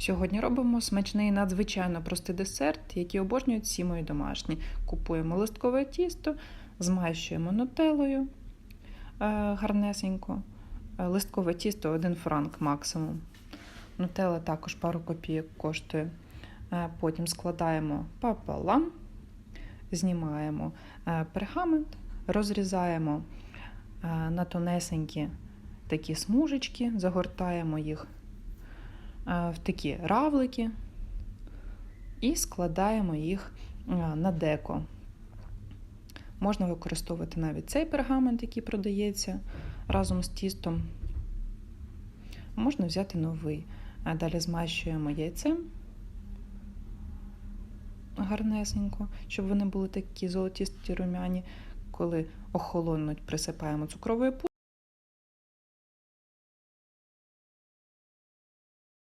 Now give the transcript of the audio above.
Сьогодні робимо смачний надзвичайно простий десерт, який обожнюють всі мої домашні. Купуємо листкове тісто, змащуємо нутелою е, гарнесенько. Е, Листкове тісто 1 франк максимум. Нутелла також пару копійок коштує. Е, Потім складаємо пополам, знімаємо пергамент, розрізаємо на тонесенькі такі смужечки, загортаємо їх в такі равлики і складаємо їх е, на деко. Можна використовувати навіть цей пергамент, який продається разом з тістом. Можна взяти новий. Далі змащуємо яйцем гарнесенько, щоб вони були такі золотісті румяні. Коли охолонуть, присипаємо цукровою пудрою.